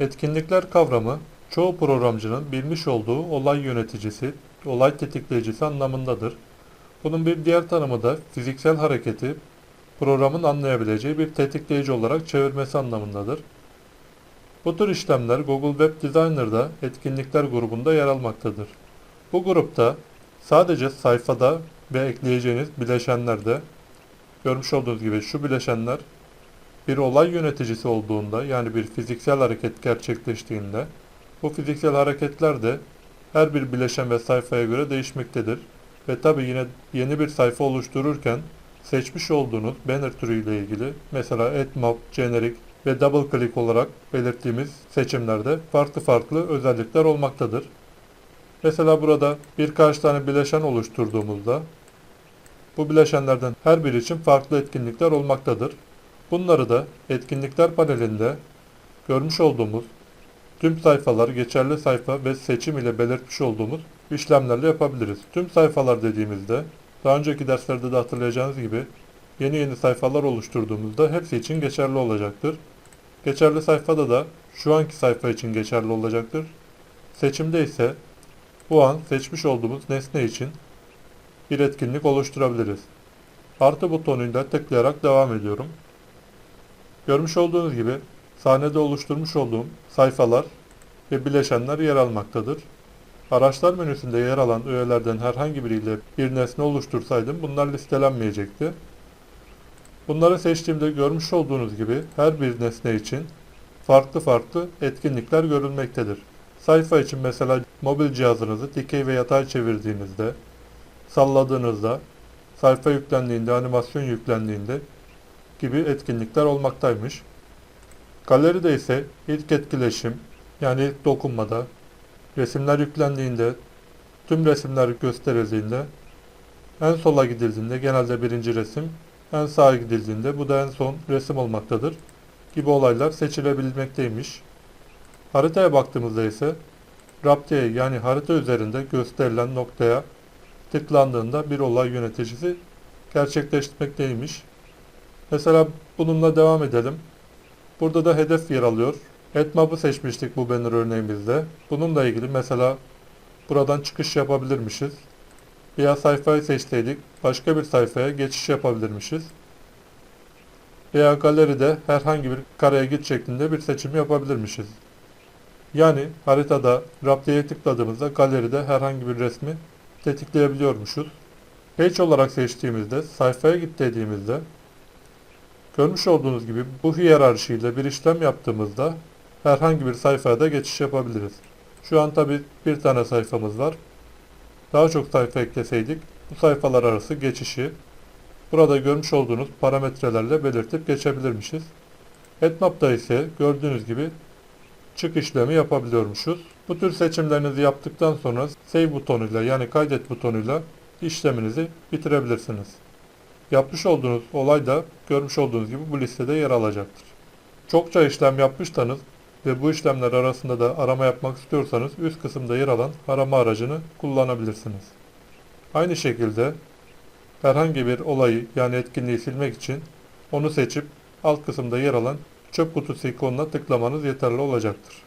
Etkinlikler kavramı çoğu programcının bilmiş olduğu olay yöneticisi, olay tetikleyicisi anlamındadır. Bunun bir diğer tanımı da fiziksel hareketi programın anlayabileceği bir tetikleyici olarak çevirmesi anlamındadır. Bu tür işlemler Google Web Designer'da etkinlikler grubunda yer almaktadır. Bu grupta sadece sayfada ve ekleyeceğiniz bileşenlerde görmüş olduğunuz gibi şu bileşenler bir olay yöneticisi olduğunda yani bir fiziksel hareket gerçekleştiğinde bu fiziksel hareketler de her bir bileşen ve sayfaya göre değişmektedir. Ve tabi yine yeni bir sayfa oluştururken seçmiş olduğunuz banner türüyle ilgili mesela Admap, Generic ve Double Click olarak belirttiğimiz seçimlerde farklı farklı özellikler olmaktadır. Mesela burada birkaç tane bileşen oluşturduğumuzda bu bileşenlerden her biri için farklı etkinlikler olmaktadır. Bunları da etkinlikler panelinde görmüş olduğumuz tüm sayfalar, geçerli sayfa ve seçim ile belirtmiş olduğumuz işlemlerle yapabiliriz. Tüm sayfalar dediğimizde daha önceki derslerde de hatırlayacağınız gibi yeni yeni sayfalar oluşturduğumuzda hepsi için geçerli olacaktır. Geçerli sayfada da şu anki sayfa için geçerli olacaktır. Seçimde ise bu an seçmiş olduğumuz nesne için bir etkinlik oluşturabiliriz. Artı butonuyla tıklayarak devam ediyorum. Görmüş olduğunuz gibi sahnede oluşturmuş olduğum sayfalar ve bileşenler yer almaktadır. Araçlar menüsünde yer alan öğelerden herhangi biriyle bir nesne oluştursaydım bunlar listelenmeyecekti. Bunları seçtiğimde görmüş olduğunuz gibi her bir nesne için farklı farklı etkinlikler görülmektedir. Sayfa için mesela mobil cihazınızı dikey ve yatay çevirdiğinizde, salladığınızda, sayfa yüklendiğinde, animasyon yüklendiğinde gibi etkinlikler olmaktaymış. Galeride ise ilk etkileşim yani ilk dokunmada, resimler yüklendiğinde, tüm resimler gösterildiğinde, en sola gidildiğinde genelde birinci resim, en sağa gidildiğinde bu da en son resim olmaktadır gibi olaylar seçilebilmekteymiş. Haritaya baktığımızda ise Raptiye yani harita üzerinde gösterilen noktaya tıklandığında bir olay yöneticisi gerçekleştirmekteymiş. Mesela bununla devam edelim. Burada da hedef yer alıyor. Etmap'ı seçmiştik bu banner örneğimizde. Bununla ilgili mesela buradan çıkış yapabilirmişiz. Veya sayfayı seçseydik başka bir sayfaya geçiş yapabilirmişiz. Veya galeride herhangi bir kareye git şeklinde bir seçim yapabilirmişiz. Yani haritada Raptiye'ye tıkladığımızda galeride herhangi bir resmi tetikleyebiliyormuşuz. Page olarak seçtiğimizde sayfaya git dediğimizde görmüş olduğunuz gibi bu hiyerarşiyle bir işlem yaptığımızda herhangi bir sayfaya da geçiş yapabiliriz. Şu an tabi bir tane sayfamız var. Daha çok sayfa ekleseydik bu sayfalar arası geçişi burada görmüş olduğunuz parametrelerle belirtip geçebilirmişiz. Etmap'ta ise gördüğünüz gibi çık işlemi yapabiliyormuşuz. Bu tür seçimlerinizi yaptıktan sonra Save butonuyla yani kaydet butonuyla işleminizi bitirebilirsiniz. Yapmış olduğunuz olay da görmüş olduğunuz gibi bu listede yer alacaktır. Çokça işlem yapmışsanız ve bu işlemler arasında da arama yapmak istiyorsanız üst kısımda yer alan arama aracını kullanabilirsiniz. Aynı şekilde herhangi bir olayı yani etkinliği silmek için onu seçip alt kısımda yer alan çöp kutusu ikonuna tıklamanız yeterli olacaktır.